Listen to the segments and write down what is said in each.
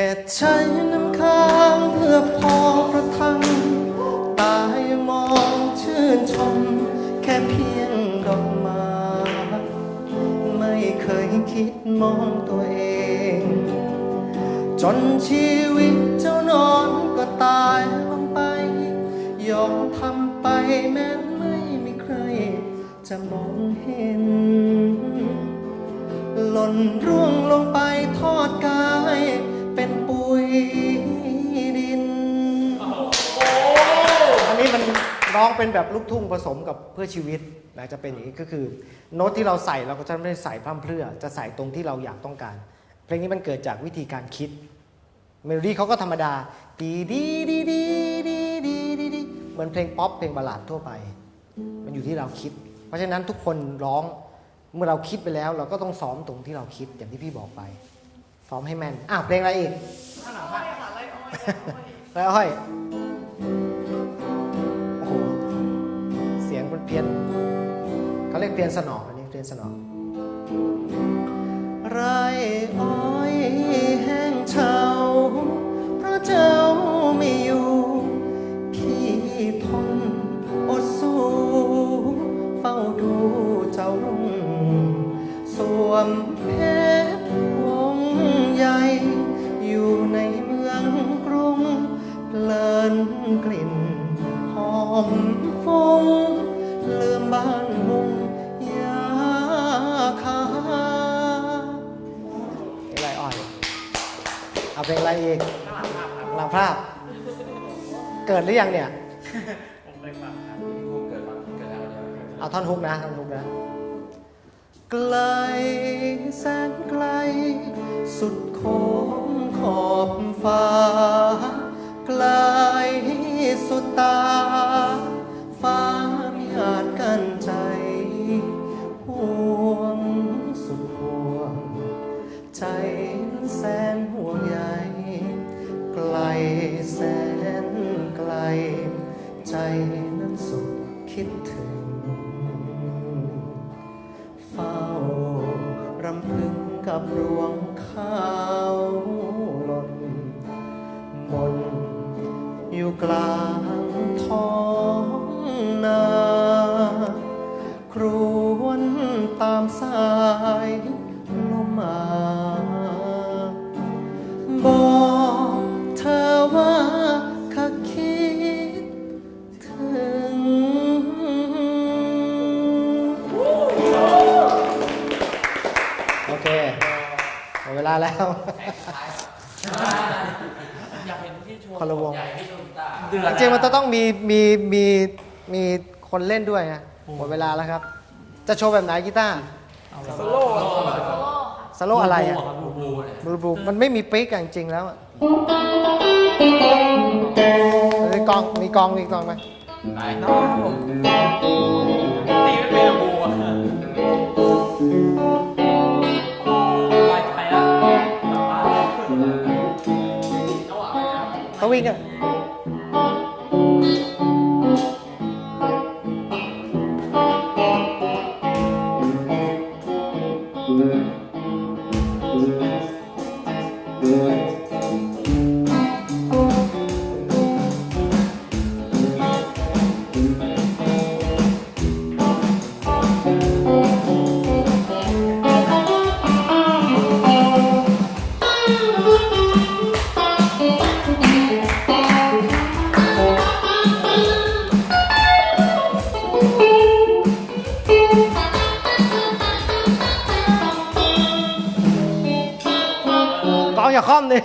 ค่ใช้น้ำค้างเพื่อพอประทัง ตายมองชื่นชม แค่เพียงดอกไม้ไม่เคยคิดมองตัวเอง จนชีวิตเจ้านอนก็ตายลงไป ยอมทำไปแม้ไม่มีใคร จะมองเห็น หล่นร่วงลงไปทอดกายเป็นปุ๋ย ดิน อันนี้มันร้องเป็นแบบลูกทุ่งผสมกับเพื่อชีวิตนะจะเป็นอย่างนี้ก็คือ โน้ตที่เราใส่เราก็จะไม่ได้ใส่พร่ำเพรื่อ จะใส่ตรงที่เราอยากต้องการ เพลงนี้มันเกิดจากวิธีการคิด เมโลดี้เขาก็ธรรมดาดีดีดีดีดีดีดีดีเหมือนเพลงป๊อปเพลงบัลลาดทั่วไป มันอยู่ที่เราคิด เพราะฉะนั้นทุกคนร้องเมื่อเราคิดไปแล้ว เราก็ต้องซ้อมตรงที่เราคิดอย่างที่พี่บอกไป ซ้อมให้แม่นอ้าวเพลงอะไรอีกไรอ้อยโอ้โหเสียงมันเพี้ยนเขาเรียกเพี้ยนสนออันนี้เพี้ยนสนอไรอ้อยแห้งเฉาเพราะเจ้าไม่อยู่พี่ทนอดสู้เฝ้าดูเจ้ารุ่งสวมเพ กลิ่นหอมฟุ้งลืมบ้านมุงยาคาเพลงอะไรอ่อยเอาเพลงอะไรอีกหลังภาพ เกิดหรือยังเนี่ยเอาท่อนฮุกนะท่อนฮุกนะไกลแสนไกล สุดโค้งขอบฟ้า ไกล สุดตา ฟ้าไมีอาจกันใจห่วงสุดห่วง ใจนั้นแสนห่วงใยไกลแสนไกล ใจนั้นสุดคิดถึง เฝ้ารำพึงกับรวงข้าวหล่นมน กลางท้องนา ครวนตามสายลมมาบอกเธอว่าข้าคิดถึง โอเคหมดเวลาแล้ว อยากเห็นที่โชว์คนละวง ใหญ่ที่ดวงตาจริงๆมันจะต้องมีมีมีมีคนเล่นด้วยนะหมดเวลาแล้วครับ จะโชว์แบบไหนกีตาร์โซโล่สโลว์อะไรอะบูบูเนี่ยบลูบลูมันไม่มีปิ๊กอะจริงๆแล้วอะมีกองมีกองมีกองไหมไหนน้อง Pawi nga. อะกองอย่าค่อมดิ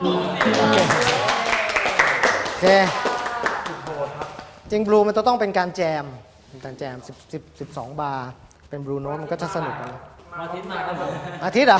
โอเคจริงบลูมันจะต้องเป็นการแจมเป็นการแจม10 10 12 บาร์เป็นบลูโน้ตมันก็จะสนุกกันมาทิศมาครับผมอาทิตย์เหรอ